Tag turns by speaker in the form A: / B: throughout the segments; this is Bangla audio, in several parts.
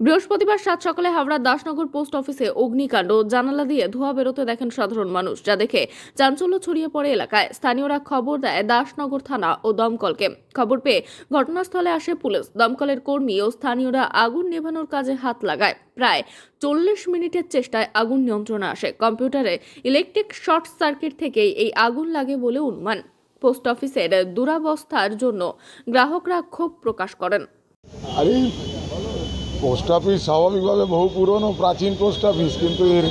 A: বৃহস্পতিবার সাত সকালে হাওড়ার দাসনগর পোস্ট অফিসে অগ্নিকাণ্ড। জানালা দিয়ে ধোঁয়া বেরোতে দেখেন সাধারণ মানুষ, যা দেখে চাঞ্চল্য ছড়িয়ে পড়ে এলাকায়। স্থানীয়রা খবর দেয় দাসনগর থানা ও দমকলকে। খবর পেয়ে ঘটনাস্থলে আসে পুলিশ। দমকলের কর্মী ও স্থানীয়রা আগুন নেভানোর কাজে হাত লাগায়। প্রায় চল্লিশ মিনিটের চেষ্টায় আগুন নিয়ন্ত্রণে আসে। কম্পিউটারে ইলেকট্রিক শর্ট সার্কিট থেকেই এই আগুন লাগে বলে অনুমান। পোস্ট অফিসের দুরাবস্থার জন্য গ্রাহকরা ক্ষোভ প্রকাশ করেন।
B: পোস্ট অফিস স্বাভাবিকভাবে বহু পুরনো, প্রাচীন পোস্ট অফিস, কিন্তু এর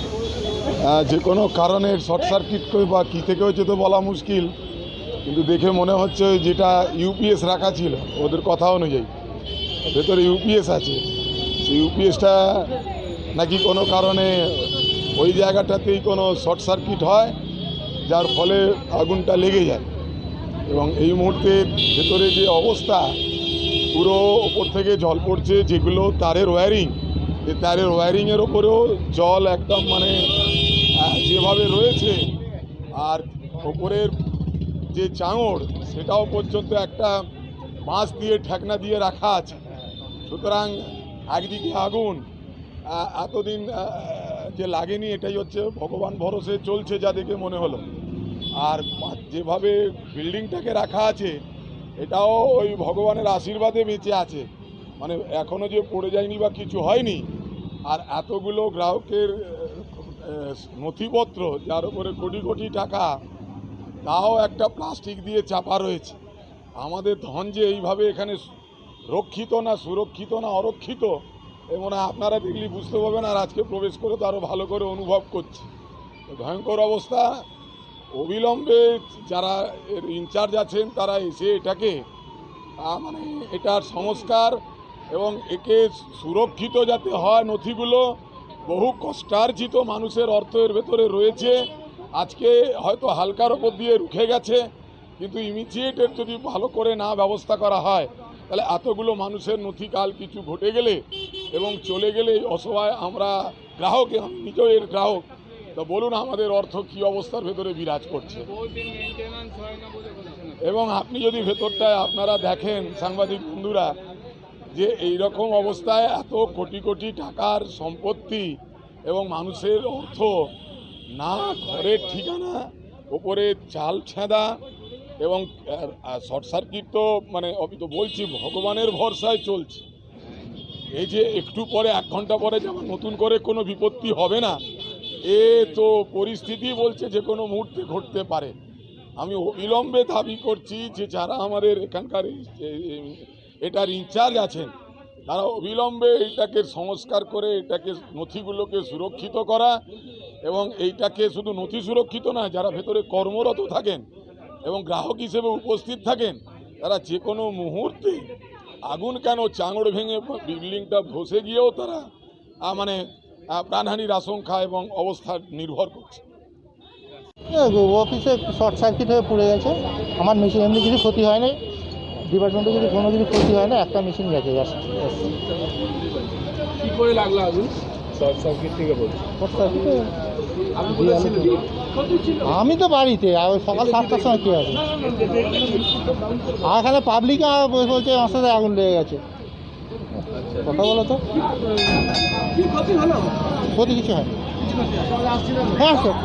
B: যে কোনো কারণে শর্ট সার্কিট বা কী থেকে হয়েছে তো বলা মুশকিল। কিন্তু দেখে মনে হচ্ছে যেটা ইউপিএস রাখা ছিল, ওদের কথা অনুযায়ী। ভেতরে ইউপিএস আছে। সেই ইউপিএসটা নাকি কোনো কারণে ওই জায়গাটাতেই কোনো শর্ট সার্কিট হয়, যার ফলে আগুনটা লেগে যায়। এবং এই মুহূর্তে ভেতরে যে অবস্থা পুরো ওপর থেকে জল পড়ছে, যেগুলো তারের ওয়্যারিং এই তারের ওয়্যারিংয়ের ওপরেও জল একদম মানে যেভাবে রয়েছে, আর ওপরের যে চাঙড়, সেটাও পর্যন্ত একটা বাঁশ দিয়ে ঠেকনা দিয়ে রাখা আছে। সুতরাং একদিকে আগুন এতদিন যে লাগেনি, এটাই হচ্ছে ভগবান ভরসে চলছে যা দেখে মনে হলো। আর যেভাবে বিল্ডিংটাকে রাখা আছে এটাও ওই ভগবানের আশীর্বাদে বেঁচে আছে। মানে এখনও যে পড়ে যায়নি বা কিছু হয়নি, আর এতগুলো গ্রাহকের নথিপত্র, যার উপরে কোটি কোটি টাকা, তাও একটা প্লাস্টিক দিয়ে চাপা রয়েছে। আমাদের ধন যে এইভাবে এখানে রক্ষিত না সুরক্ষিত না অরক্ষিত, এ মনে আপনারা দেখলে বুঝতে পারবেন, আর আজকে প্রবেশ করে তো আরও ভালো করে অনুভব করছি। ভয়ঙ্কর অবস্থা। অবিলম্বে যারা এর ইনচার্জ আছেন, তারা এসে এটাকে মানে এটার সংস্কার এবং একে সুরক্ষিত যাতে হয় নথিগুলো, বহু কষ্টার্জিত মানুষের অর্থ এর ভেতরে রয়েছে। আজকে হয়তো হালকার ওপর দিয়ে রুখে গেছে, কিন্তু ইমিডিয়েট এর যদি ভালো করে না ব্যবস্থা করা হয়, তাহলে এতগুলো মানুষের নথি কাল কিছু ঘটে গেলে এবং চলে গেলে অসহায় আমরা গ্রাহক নিজেও এর গ্রাহক তো বলুন আমাদের অর্থ কী অবস্থার ভেতরে বিরাজ করছে। এবং আপনি যদি ভেতরটায় আপনারা দেখেন সাংবাদিক বন্ধুরা, যে এই রকম অবস্থায় এত কোটি কোটি টাকার সম্পত্তি এবং মানুষের অর্থ না ঘরের ঠিকানা, ওপরে চাল ছেঁদা এবং শর্ট সার্কিট তো মানে আমি তো বলছি ভগবানের ভরসায় চলছে। এই যে একটু পরে, এক ঘণ্টা পরে যেমন নতুন করে কোনো বিপত্তি হবে না এ তো পরিস্থিতি বলছে যে কোনো মুহূর্তে ঘটতে পারে। আমি অবিলম্বে দাবি করছি যে যারা আমাদের এখানকার এটার ইনচার্জ আছেন, তারা অবিলম্বে এইটাকে সংস্কার করে, এটাকে নথিগুলোকে সুরক্ষিত করা এবং এইটাকে শুধু নথি সুরক্ষিত না যারা ভেতরে কর্মরত থাকেন এবং গ্রাহক হিসেবে উপস্থিত থাকেন, তারা যে কোনো মুহূর্তে আগুন কেন চাঙড় ভেঙে বিল্ডিংটা ধসে গিয়েও তারা মানে প্রাণহানির আশঙ্কা এবং অবস্থা নির্ভর করছে।
C: অফিসে শর্ট সার্কিট হয়ে পড়ে গেছে। আমার মেশিন এমনি কিছু ক্ষতি হয়নি। ডিপার্টমেন্টে যদি কোনো কিছু ক্ষতি হয় না একটা মেশিন গেছে
D: কি করে লাগল আগুন? শর্ট সার্কিট থেকে বলছি।
C: শর্ট সার্কিটে
D: আপনি কোথায় ছিলেন
C: আমি তো বাড়িতে আর সকাল সাতটার সময় কী আছে আর এখানে পাবলিকে বলছে আমার সাথে আগুন লেগে গেছে। কথা বলো তো।
D: ক্ষতি
C: কিছু হয়? হ্যাঁ স্যার